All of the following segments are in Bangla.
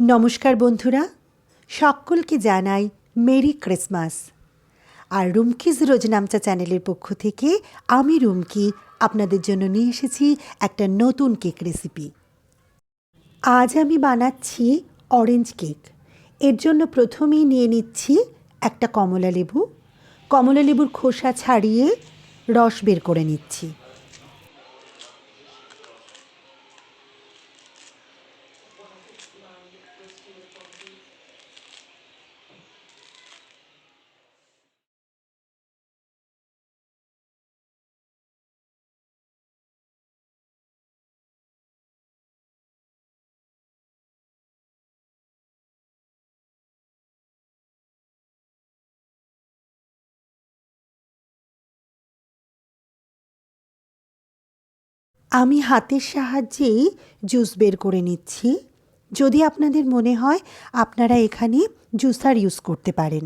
নমস্কার বন্ধুরা, সকলকে জানাই মেরি ক্রিসমাস আর রুমকিজ রোজনামচা চ্যানেলের পক্ষ থেকে আমি রুমকি আপনাদের জন্য নিয়ে এসেছি একটা নতুন কেক রেসিপি আজ আমি বানাচ্ছি অরেঞ্জ কেক এর জন্য প্রথমেই নিয়ে নিচ্ছি একটা কমলা লেবু কমলা লেবুর খোসা ছাড়িয়ে রস বের করে নিচ্ছি। আমি হাতের সাহায্যেই জুস বের করে নিচ্ছি। যদি আপনাদের মনে হয় আপনারা এখানে জুসার ইউজ করতে পারেন।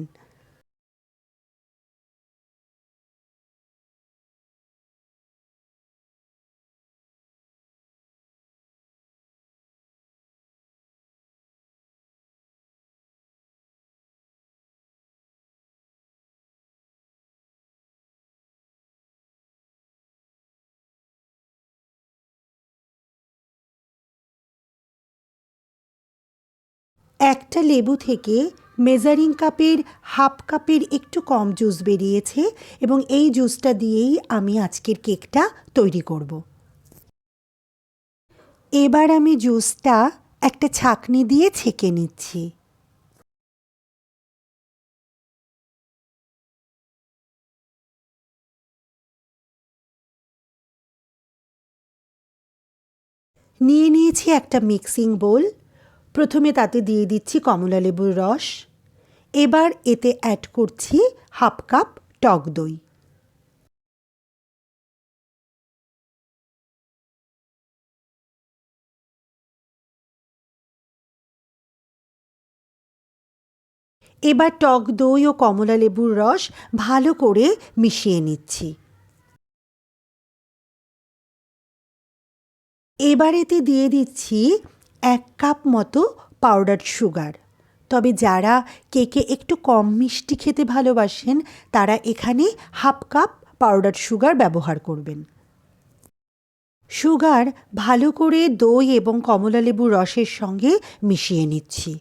একটা লেবু থেকে মেজারিং কাপের, হাফ কাপের একটু কম জুস বেরিয়েছে এবং এই জুসটা দিয়েই আমি আজকের কেকটা তৈরি করব। এবার আমি জুসটা একটা ছাকনি দিয়ে ছেঁকে নিচ্ছি। নিয়ে নিয়েছি একটা মিক্সিং বোল। প্রথমে তাতে দিয়ে দিচ্ছি কমলা লেবুর রস। এবার এতে অ্যাড করছি হাফ কাপ টক দই। এবার টক দই ও কমলা লেবুর রস ভালো করে মিশিয়ে নিচ্ছি। এবার এতে দিয়ে দিচ্ছি এক কাপ মতো পাউডার সুগার তবে যারা কেকে একটু কম মিষ্টি খেতে ভালোবাসেন, তারা এখানে হাফ কাপ পাউডার সুগার ব্যবহার করবেন। সুগার ভালো করে দই এবং কমলালেবুর রসের সঙ্গে মিশিয়ে নিচ্ছি।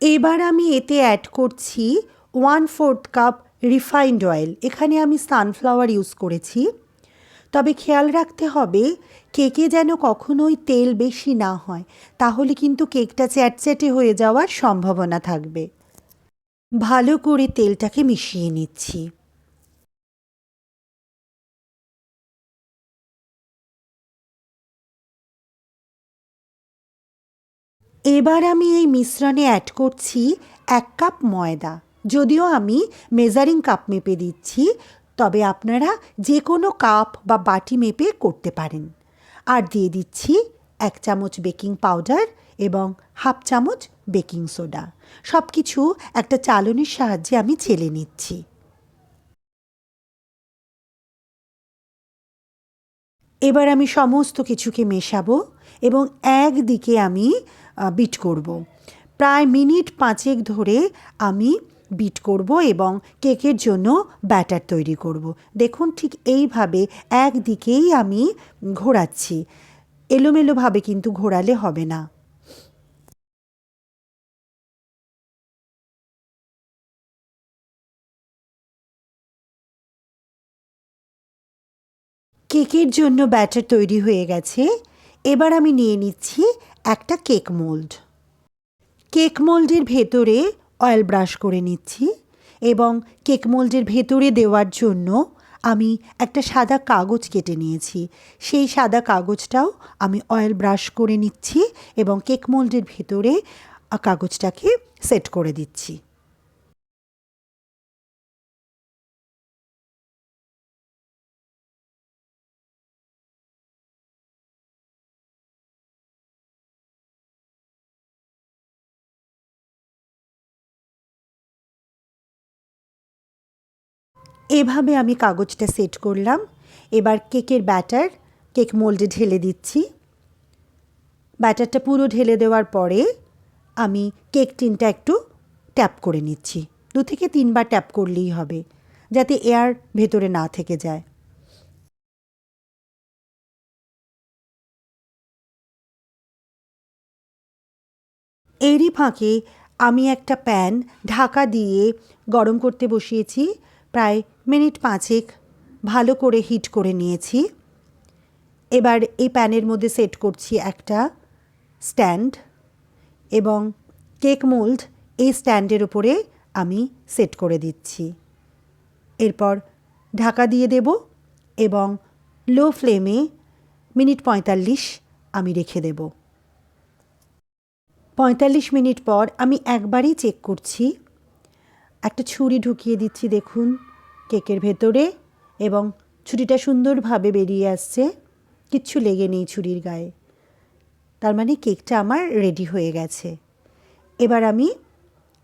এবার আমি এতে অ্যাড করছি one fourth cup refined oil. এখানে আমি সানফ্লাওয়ার ইউজ করেছি। তবে খেয়াল রাখতে হবে, কেকে যেন কখনোই তেল বেশি না হয়, তাহলে কিন্তু কেকটা চ্যাটচ্যাটে হয়ে যাওয়ার সম্ভাবনা থাকবে। ভালো করে তেলটাকে মিশিয়ে নিচ্ছি। এবার আমি এই মিশ্রণে অ্যাড করছি এক কাপ ময়দা। যদিও আমি মেজারিং কাপ মেপে দিচ্ছি, তবে আপনারা যে কোনো কাপ বা বাটি মেপে করতে পারেন। আর দিয়ে দিচ্ছি এক চামচ বেকিং পাউডার এবং হাফ চামচ বেকিং সোডা সব কিছু একটা চালনির সাহায্যে আমি ছেলে নিচ্ছি। এবার আমি সমস্ত কিছুকে মেশাবো এবং একদিকে আমি বিট করব। প্রায় মিনিট পাঁচেক ধরে আমি বিট করব এবং কেকের জন্য ব্যাটার তৈরি করব। দেখুন ঠিক এইভাবে একদিকেই আমি ঘোরাচ্ছি। এলোমেলোভাবে কিন্তু ঘোরালে হবে না। কেকের জন্য ব্যাটার তৈরি হয়ে গেছে। এবার আমি নিয়ে নিচ্ছি একটা কেক মোল্ড কেক মোল্ডের ভেতরে অয়েল ব্রাশ করে নিচ্ছি এবং কেক মোল্ডের ভেতরে দেওয়ার জন্য আমি একটা সাদা কাগজ কেটে নিয়েছি। সেই সাদা কাগজটাও আমি অয়েল ব্রাশ করে নিচ্ছি এবং কেক মোল্ডের ভেতরে কাগজটাকে সেট করে দিচ্ছি। এভাবে আমি কাগজটা সেট করলাম। এবার কেকের ব্যাটার, কেক মোল্ডে ঢেলে দিচ্ছি। ব্যাটারটা পুরো ঢেলে দেওয়ার পরে আমি কেক টিনটা একটু ট্যাপ করে নিচ্ছি। দু থেকে তিনবার ট্যাপ করলেই হবে, যাতে এয়ার ভেতরে না থেকে যায়। এরই ফাঁকে আমি একটা প্যান ঢাকা দিয়ে গরম করতে বসিয়েছি। প্রায় মিনিট পাঁচেক ভালো করে হিট করে নিয়েছি। এবার এই প্যানের মধ্যে সেট করছি একটা স্ট্যান্ড এবং কেক মোল্ড এই স্ট্যান্ডের উপরে আমি সেট করে দিচ্ছি। এরপর ঢাকা দিয়ে দেব এবং লো ফ্লেমে মিনিট পঁয়তাল্লিশ আমি রেখে দেব। পঁয়তাল্লিশ মিনিট পর আমি একবারই চেক করছি। একটা ছুরি ঢুকিয়ে দিচ্ছি, দেখুন। কেকের ভেতরে এবং ছুরিটা সুন্দরভাবে বেরিয়ে আসছে। কিচ্ছু লেগে নেই ছুরির গায়ে। তার মানে কেকটা আমার রেডি হয়ে গেছে। এবার আমি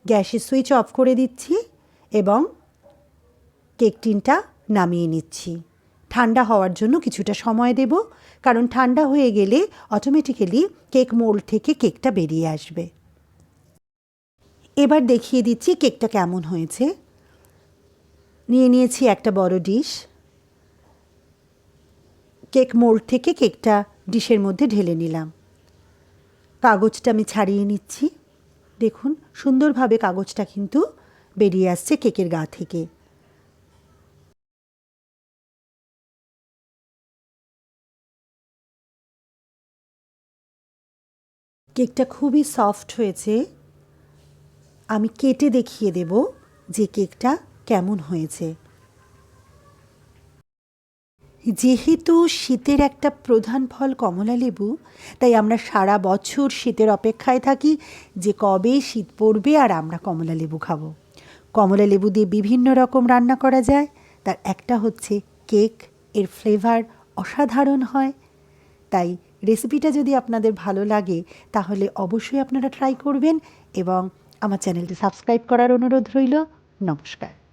গ্যাসের সুইচ অফ করে দিচ্ছি এবং কেক টিনটা নামিয়ে নিচ্ছি। ঠান্ডা হওয়ার জন্য কিছুটা সময় দেব, কারণ ঠান্ডা হয়ে গেলে অটোমেটিক্যালি কেক মোল্ড থেকে কেকটা বেরিয়ে আসবে। এবার দেখিয়ে দিচ্ছি কেকটা কেমন হয়েছে। নিয়ে নিয়েছি একটা বড় ডিশ। কেক মোল্ড থেকে কেকটা ডিশের মধ্যে ঢেলে নিলাম। কাগজটা আমি ছাড়িয়ে নিচ্ছি। দেখুন, সুন্দরভাবে কাগজটা কিন্তু বেরিয়ে আসছে কেকের গা থেকে। কেকটা খুবই সফট হয়েছে। আমি কেটে দেখিয়ে দেব যে কেকটা কেমন হয়েছে? যেহেতু শীতের একটা প্রধান ফল কমলা লেবু, তাই আমরা সারা বছর শীতের অপেক্ষায় থাকি যে কবে শীত পড়বে আর আমরা কমলা লেবু খাব। কমলা লেবু দিয়ে বিভিন্ন রকম রান্না করা যায়। তার একটা হচ্ছে কেক, এর ফ্লেভার অসাধারণ হয়। তাই রেসিপিটা যদি আপনাদের ভালো লাগে, তাহলে অবশ্যই আপনারা ট্রাই করবেন এবং আমার চ্যানেলটি সাবস্ক্রাইব করার অনুরোধ রইল। নমস্কার।